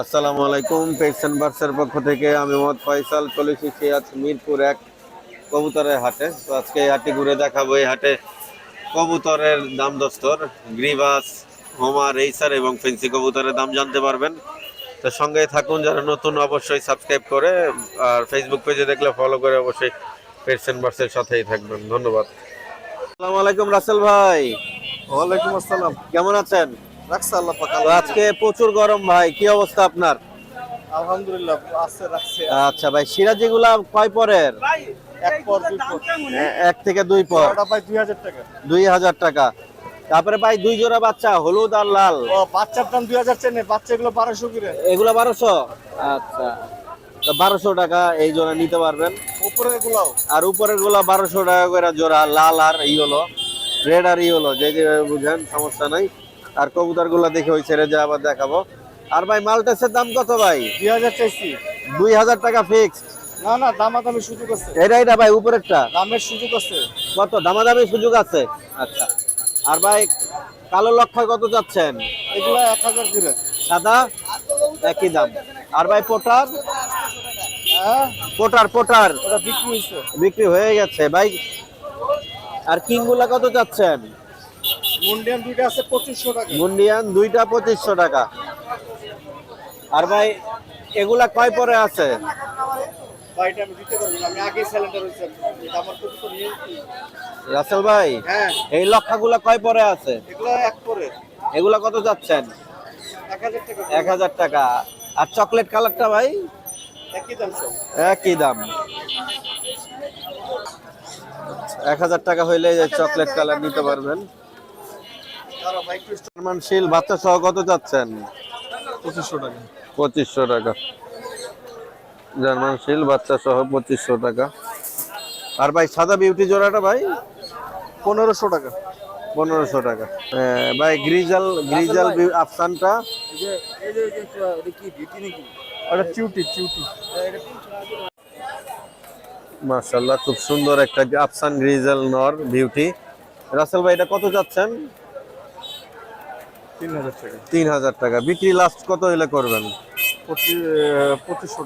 আসসালামু আলাইকুম পেটসেন বার্সের পক্ষ থেকে আমি মোহাম্মদ ফয়সাল চলে এসেছি আজ মিরপুর এক কবুতরের হাটে। তো আজকে এই হাটে ঘুরে দেখাবো। এই হাটে কবুতরের দাম দস্তর গ্রিবাস হোমা রেইসার এবং ফেন্সি কবুতরের দাম জানতে পারবেন। তো সঙ্গে থাকুন যারা নতুন অবশ্যই সাবস্ক্রাইব করে আর ফেসবুক পেজে দেখলে ফলো করে অবশ্যই পেটসেন বার্সের সাথেই থাকবেন। ধন্যবাদ। আসসালামু আলাইকুম রাসেল ভাই। ওয়ালাইকুম আসসালাম। কেমন আছেন? রাখছে আল্লাহ পাক আজকে প্রচুর গরম ভাই কি অবস্থা আপনার? আলহামদুলিল্লাহ আছে রাখছে। আচ্ছা ভাই সিরাজি গুলা কয় পরের? এক পর দুই পর। এ- এক থেকে দুই পর। ওটা ভাই দুই হাজার টাকা। দুই হাজার টাকা। তারপরে ভাই দুই জোড়া বাচ্চা হলুদ আর লাল। ও বাচ্চার দাম দুই হাজার চেনে বাচ্চা এগুলো বারোশো করে। এগুলা বারোশো? আচ্ছা। তো বারোশো টাকা এই জোড়া নিতে পারবেন। উপরে এগুলাও। আর উপরেরগুলা বারোশো টাকা করে জোড়া লাল আর ই হলো রেড আর ই হলো যে যে বুঝেন সমস্যা নাই। আর কবুতরগুলা দেখে ওই ছেড়ে যা আবার দেখাবো। আর ভাই মালটেসের দাম কত ভাই? দুই হাজার চাইছি। দুই হাজার টাকা ফিক্সড না না দামাদামি সুযোগ আছে। এটা এটা ভাই উপরেরটা? দামের সুযোগ আছে। কত? দামাদামি সুযোগ আছে? আচ্ছা। আর ভাই কালো লক্ষা কত যাচ্ছেন? এগুলো এক হাজার করে। সাদা? একই দাম। আর ভাই পোটার? হ্যাঁ? পোটার পোটার। বিক্রি বিক্রি হয়ে গেছে। ভাই আর কিংগুলা কত যাচ্ছেন? মুন্ডিয়ান দুইটা আছে পঁচিশশো টাকা। মুন্ডিয়ান দুইটা পঁচিশশো টাকা। আর ভাই এগুলা কয় পরে আছে? ভাইটা আমি দিতে পারব আমি আগেই সিলিন্ডার হয়েছে। আমার প্রতি তো নিয়ে রাসেল ভাই হ্যাঁ। এই লক্ষাগুলা কয় পরে আছে? এগুলো এক করে এগুলা কত যাচ্ছেন? টাকা আর চকলেট কালারটা ভাই? একই দাম সব। একই দাম। এক হাজার টাকা হইলে এই চকলেট কালার নিতে পারবেন। তারা বাইক একটু জার্মান শিল বাচ্চা সহ কত যাচ্ছেন? পঁচিশশো টাকা। পঁচিশশো টাকা। জার্মান শিল বাচ্চা সহ পঁচিশশো টাকা। আর ভাই সাদা বিউটি জোড়াটা ভাই? পনেরোশো টাকা। পনেরোশো টাকা। ভাই গ্রিজাল গ্রিজাল আফসানটা? ওটা চিউটি চিউটি মার্শাল্লাহ খুব সুন্দর একটা আফসান গ্রিজাল নর বিউটি রাসেল ভাই এটা কত যাচ্ছেন? তিন হাজার টাকা। বিক্রি লাস্ট কত হলে করবেন?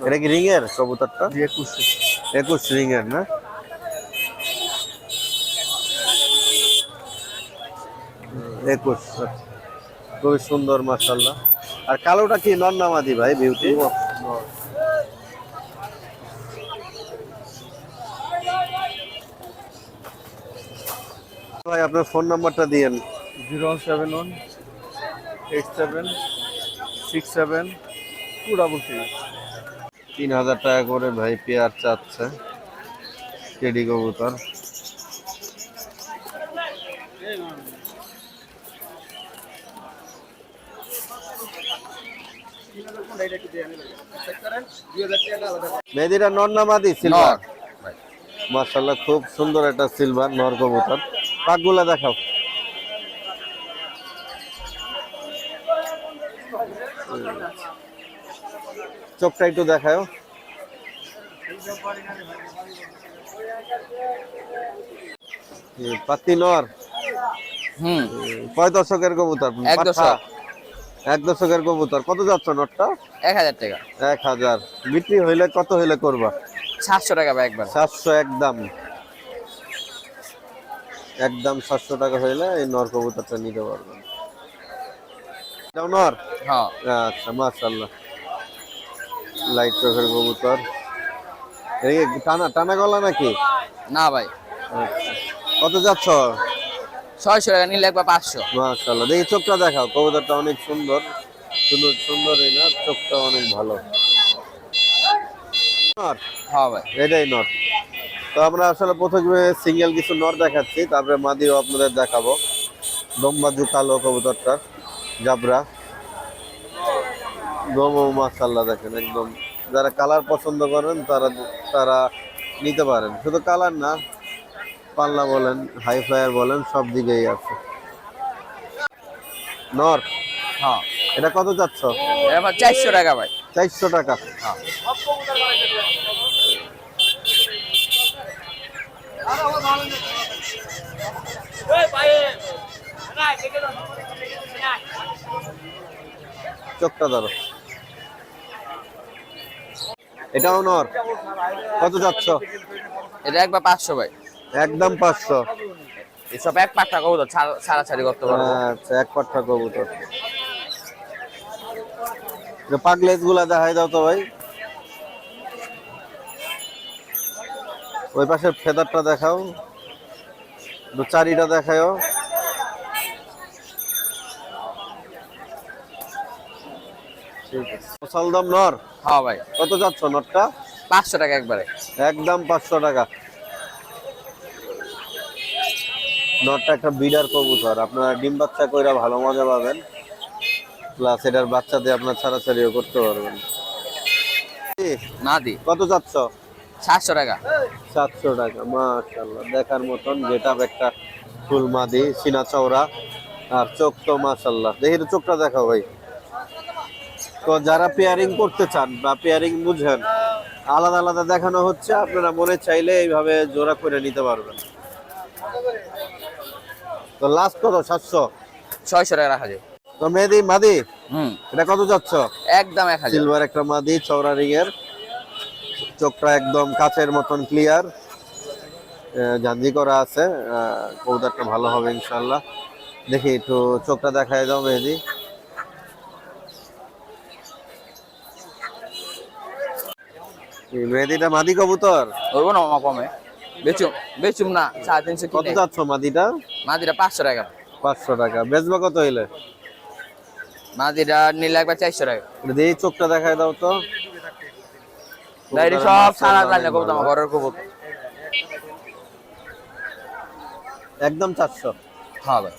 এটা কি রিং এর কবুতরটা? দিয়ে একুশশো। একুশ রিং এর না? একুশ আচ্ছা। খুবই সুন্দর মাসাল্লাহ আর কালোটা কি নন্নামাদি ভাই বিউটি ভাই আপনার ফোন নাম্বারটা দিয়েন। Zero seven one eight seven six seven two double three তিন হাজার টাকা করে ভাই পেয়ার চাচ্ছে টেডি কবুতর। সিলভার খুব সুন্দর একটা সিলভার নর কবুতর। পাকগুলা দেখাও। চোখটা একটু দেখাও পাতি নর হুম। কয় দশকের কবুতর? এক দশক। এক দশকের কবুতর। কত যাচ্ছে নটটা? এক হাজার টাকা। এক হাজার। বিক্রি হইলে কত হইলে করবা? সাতশো টাকা বা একবার সাতশো একদম। একদম সাতশো টাকা হইলে এই নর কবুতরটা নিতে পারবেন এটাও নর? হ্যাঁ। আচ্ছা মাশাল্লাহ লাইট চোখের কবুতর। এই টানা টানা গলা নাকি? না ভাই। আচ্ছা। কত যাচ্ছ? ছয়শো টাকা নিলে একবার পাঁচশো। মাশাল্লাহ দেখি চোখটা দেখাও কবুতরটা অনেক সুন্দর। সুন্দর সুন্দরই না চোখটা অনেক ভালো। নর? হ্যাঁ ভাই। এটাই নর। তো আমরা আসলে প্রথমে সিঙ্গেল কিছু নর দেখাচ্ছি তারপরে মাদিও আপনাদের দেখাবো। দমবাজু কালো কবুতরটার জাবরা। দম মাসাল্লাহ দেখেন একদম। যারা কালার পছন্দ করেন তারা তারা নিতে পারেন। শুধু কালার না পাল্লা বলেন হাই ফ্লায়ার বলেন সব দিকেই আছে। নর? হ্যাঁ। এটা কত চাচ্ছ? এবার চারশো টাকা ভাই। চারশো টাকা। হ্যাঁ। চোখটা ধরো। এটাও নর কত যাচ্ছ? এটা একবার পাঁচশো ভাই। একদম পাঁচশো। এসব এক পাঁচটা কবুতর ছাড়া- ছাড়াছাড়ি করতে পারব। আচ্ছা এক পাট্টা কবুতর। পাগলেসগুলা দেখাই দাও তো ভাই। ওই পাশে ফেদারটা দেখাও। একটু চারিটা দেখাও ঠিক আছে নর? হ্যাঁ ভাই। কত যাচ্ছ নরটা? পাঁচশো টাকা একবারে। একদম পাঁচশো টাকা। নটটা একটা বিডার কবুতর। আপনারা ডিম বাচ্চা কইরা ভালো মজা পাবেন। প্লাস এটার বাচ্চা দিয়ে আপনার ছাড়াছাড়িও করতে পারবেন। না দি। কত যাচ্ছ? সাতশো টাকা। সাতশো টাকা মাশাল্লাহ দেখার মতন যেটা একটা ফুল মাদি সিনা চওড়া আর চোখ তো মাশাল্লাহ দেখি তো চোখটা দেখাও ভাই। তো যারা পেয়ারিং করতে চান বা পেয়ারিং বুঝেন আলাদা আলাদা দেখানো হচ্ছে আপনারা মনে চাইলে এইভাবে জোড়া করে নিতে পারবেন। তো লাস্ট কত? সাতশো? ছয়শো টাকা রাখা যায়। তো মেহেদি মাদি হুম। এটা কত যাচ্ছ? একদম এক হাজার। সিলভার একটা মাদি চওড়া রিং এর চোখটা একদম কাচের মতন ক্লিয়ার জাঞ্জি করা আছে। কবুতরটা ভালো হবে ইনশাল্লাহ দেখি একটু চোখটা দেখায় দাও মেহেদি। মেহেদিটা মাদি কবুতর? ওইব না কমে। বেচুম বেচুম না সাড়ে তিনশো কত যাচ্ছ মাদিটা? মাদিটা পাঁচশো টাকা। পাঁচশো টাকা। বেচবা কত হইলে? মাদিটা নিলে একবার চারশো টাকা। দেখি চোখটা দেখায় দাও তো। ডাইরি সব সারা জানলে কবুতর আমার ঘরের কবুতর। একদম চারশো। হ্যাঁ ভাই।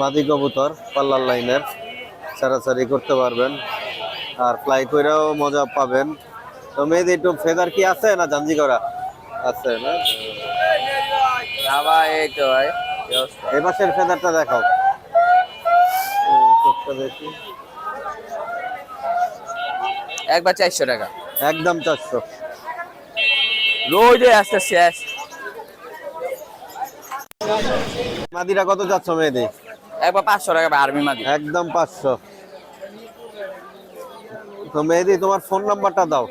মাদি কবুতর পাল্লার লাইনের। সারাসারি করতে পারবেন। আর ফ্লাই কইরাও মজা পাবেন। তো মেয়েদের একটু ফেদার কি আছে না জাঞ্জি করা আছে না? আবার এই তো ভাই এই পাশের ফেদারটা দেখাও। দেখি একবার চারশো টাকা। একদম চারশো। রোজে আসতে শেষ। মাদিরা কত যাচ্ছ মেয়েদি একবার পাঁচশো টাকা আর্মি মাদি। একদম পাঁচশো। তো মেহেদি তোমার ফোন নাম্বারটা দাও।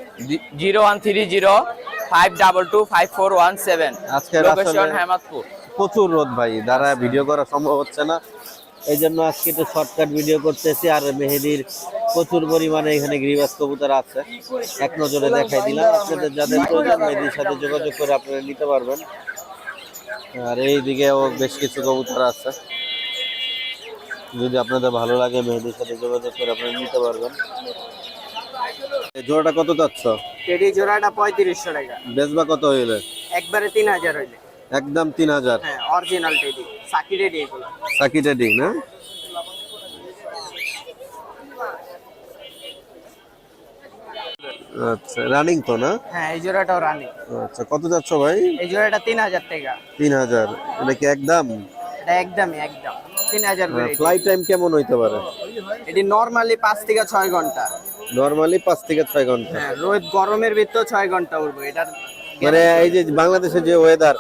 Zero one three zero five double two five four one seven. আজকে লোকেশন হেমাদপুর। প্রচুর রোদ ভাই দ্বারা ভিডিও করা সম্ভব হচ্ছে না। এই জন্য আজকে একটু শর্টকাট ভিডিও করতেছি আর মেহেদির প্রচুর পরিমাণে এখানে গ্রিবাস কবুতর আছে। এক নজরে দেখাই দিলাম। আপনাদের যাদের প্রয়োজন মেহেদির সাথে যোগাযোগ করে আপনারা নিতে পারবেন। আর এই দিকেও বেশ কিছু কবুতর আছে। যদি আপনাদের ভালো লাগে মেহেদির সাথে যোগাযোগ করে আপনারা নিতে পারবেন। জোড়াটা কত যাচ্ছ টেডি জোড়াটা পঁয়ত্রিশশো টাকা। বেচবা কত হইলে? একবারে তিন হাজার হইলে। একদম তিন হাজার। হ্যাঁ অরিজিনাল টেডি সাকি রেডি এগুলো। সাকি টেডি না? আচ্ছা রানিং তো না? হ্যাঁ এই জোড়াটাও রানি আচ্ছা কত যাচ্ছ ভাই? এই জোড়াটা তিন হাজার টাকা। তিন হাজার। এটা কি একদম? এটা একদমই একদম। তিন হাজার ফ্লাইট টাইম কেমন হইতে পারে? এটি নর্মালি পাঁচ থেকে ছয় ঘণ্টা। নর্মালি পাঁচ থেকে ছয় ঘণ্টা। হ্যাঁ রোদ গরমের ভিতর ছয় ঘণ্টা উঠবো এটার মানে এই যে বাংলাদেশের যে ওয়েদার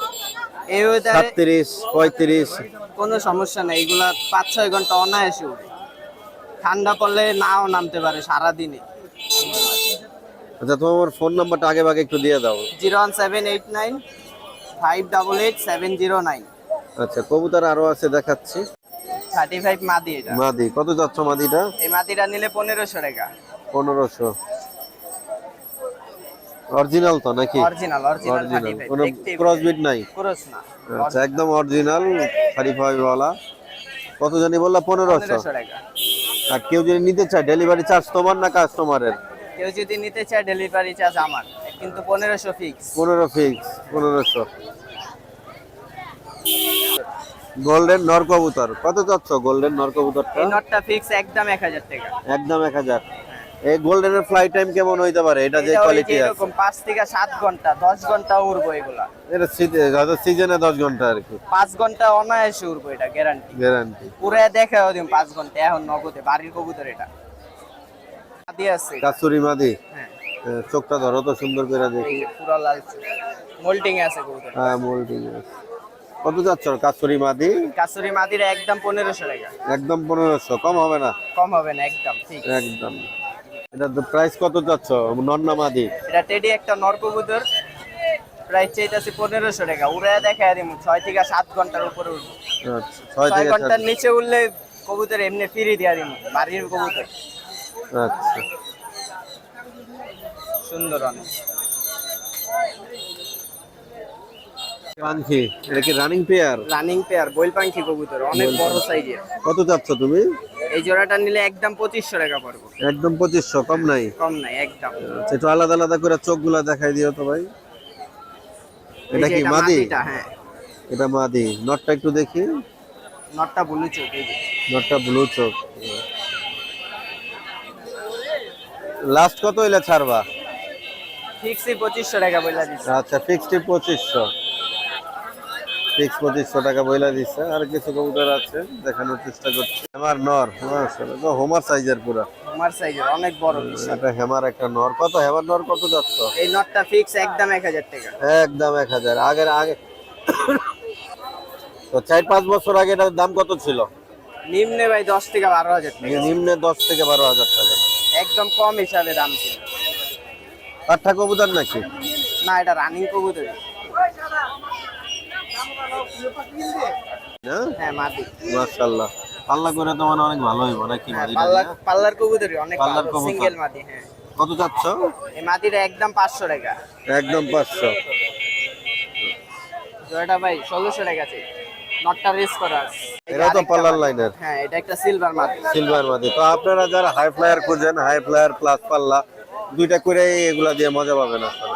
এই ওয়েদারে সাতত্রিশ পঁয়ত্রিশ। কোনো সমস্যা নেই এগুলা পাঁচ ছয় ঘণ্টা অনায়াসে উঠবে। ঠান্ডা পড়লে নাও নামতে পারে সারাদিনে। আচ্ছা তোমার ফোন নাম্বারটা আগে ভাগে একটু দিয়ে দাও। Zero one seven eight nine five double eight seven zero nine. আচ্ছা কবুতর আরও আছে দেখাচ্ছি। থার্টি ফাইভ মাদি এটা। মাদি কত যাচ্ছ মাদিটা? এই মাদিটা নিলে পনেরোশো টাকা। পনেরোশো। অরিজিনাল তো নাকি? অরিজিনাল কোনো ক্রসবিট নাই? ক্রস না আচ্ছা একদম অরিজিনাল কত জানি বললা? পনেরোশো। পনেরোশো টাকা। আর কেউ যদি নিতে চায় ডেলিভারি চার্জ তোমার না কাস্টমারের কেউ যদি নিতে চায় ডেলিভারি চার্জ আমার। কিন্তু ফিক্স পনেরো ফিক্স পনেরোশো। গোল্ডেন নর কবুতর। কত চাচ্ছ গোল্ডেন নর কবুতরটা? এই নটটা ফিক্স একদম এক হাজার টাকা। একদম এক হাজার। এই গোল্ডেনের ফ্লাইট টাইম কেমন হইতে পারে? এটা যে কোয়ালিটি আছে। এরকম পাঁচ থেকে সাত ঘণ্টা দশ ঘণ্টা উড়বো এগুলা। এটা সিজনে দশ ঘণ্টা আর কি। পাঁচ ঘণ্টা অনায়াসে উড়বো এটা গ্যারান্টি গ্যারান্টি পুরো দেখে দিন পাঁচ ঘণ্টা এখন নগদে বাড়ির কবুতর এটা। দিয়ে আছে। কাস্তুরি মাদি? হ্যাঁ। চোখটা ধরো তো সুন্দর করে দেখি। পুরো লাল মোল্টিং আছে কবুতর হ্যাঁ মোল্ডিং কত যাচ্ছ কাস্তুরি মাদি? কাসুরি মাদিরা একদম পনেরোশো টাকা। একদম পনেরোশো কম হবে না? কম হবে না একদম ঠিক। একদম। এটা প্রাইস কত যাচ্ছ মাদি। এটা টেডি একটা নর কবুতর। প্রাইস চাইতেছে পনেরোশো টাকা। উড়ে দেখায় দিমু। ছয় থেকে সাত ঘণ্টার উপরে উঠবো আচ্ছা ছয় ঘণ্টার নিচে উঠলে কবুতর এমনি ফ্রি দিয়া দিমু। বাড়ির কবুতর। আচ্ছা। সুন্দর অনেক। পাখি এটা কি রানিং পেয়ার রানিং পেয়ার বইল পাখি কবুতর। অনেক বড় সাইজের কত যাচ্ছ তুমি? এই জোড়াটা নিলে একদম পঁচিশশো টাকা পড়ব। একদম পঁচিশশো কম নাই? কম নাই একদম। আচ্ছা, একটু আলাদা আলাদা করে চোখগুলা দেখাই দিও তো ভাই। এটা কি মাদি? হ্যাঁ। এটা মাদি। নটটা একটু দেখি। নটটা ব্লু চোখ নটটা ব্লু চোখ। লাস্ট কত হইলে ছাড়বা? ফিক্সই পঁচিশশো টাকা দিচ্ছে আচ্ছা ফিক্সড পঁচিশশো। ফিক্স পঁচিশশো টাকা বইলা দিচ্ছে আর কিছু কবুতর আছে দেখানোর চেষ্টা করছি। নর মাশাআল্লাহ, হোমার সাইজের পুরা। আমার সাইজের অনেক বড় এটা হেমার একটা নর। কত? হেমার নর কত যাচ্ছ? এই নটটা ফিক্স একদম এক হাজার টাকা। একদম এক হাজার। আগের আগে তো চার পাঁচ বছর আগে এটার দাম কত ছিল? নিম্নে ভাই দশ থেকে বারো হাজার টাকা। নিম্নে দশ থেকে বারো হাজার টাকা। একদম কম হিসাবে দাম ছিল। কবুতর নাকি? না এটা রানিং কবুতর হ্যাঁ মাদি মাশাআল্লাহ। পাল্লা করে তো মানে অনেক ভালো হইব নাকি হ্যাঁ, মাদিটা পাল্লার নিয়ে? অনেক পাল্লার কবুতর। সিঙ্গেল মাদি হ্যাঁ। কত চাচ্ছ? এই মাদিটা একদম পাঁচশো টাকা। একদম পাঁচশো। জোড়াটা ভাই ষোলোশো টাকা আছে। নটটা রেস করা আছে। এই যে এরাও তো পাল্লার মাদি। হ্যাঁ এটা একটা সিলভার মাদি সিলভার মাদি তো আপনারা যারা হাই ফ্লায়ার খুঁজেন হাই ফ্লায়ার প্লাস পাল্লা দুইটা করে এগুলা দিয়ে মজা পাবেন আসলে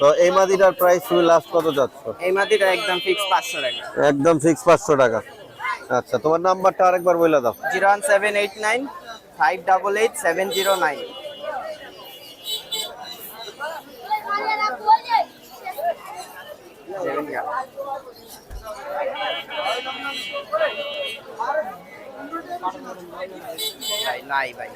তো এই মাদিটার প্রাইস তুমি লাস্ট কত যাচ্ছ? এই মাদিটা একদম ফিক্স পাঁচশো টাকা। একদম ফিক্স পাঁচশো টাকা। আচ্ছা তোমার নাম্বারটা আরেকবার বলে দাও। Zero one seven eight nine five double eight seven zero nine. ভাই নাই ভাই।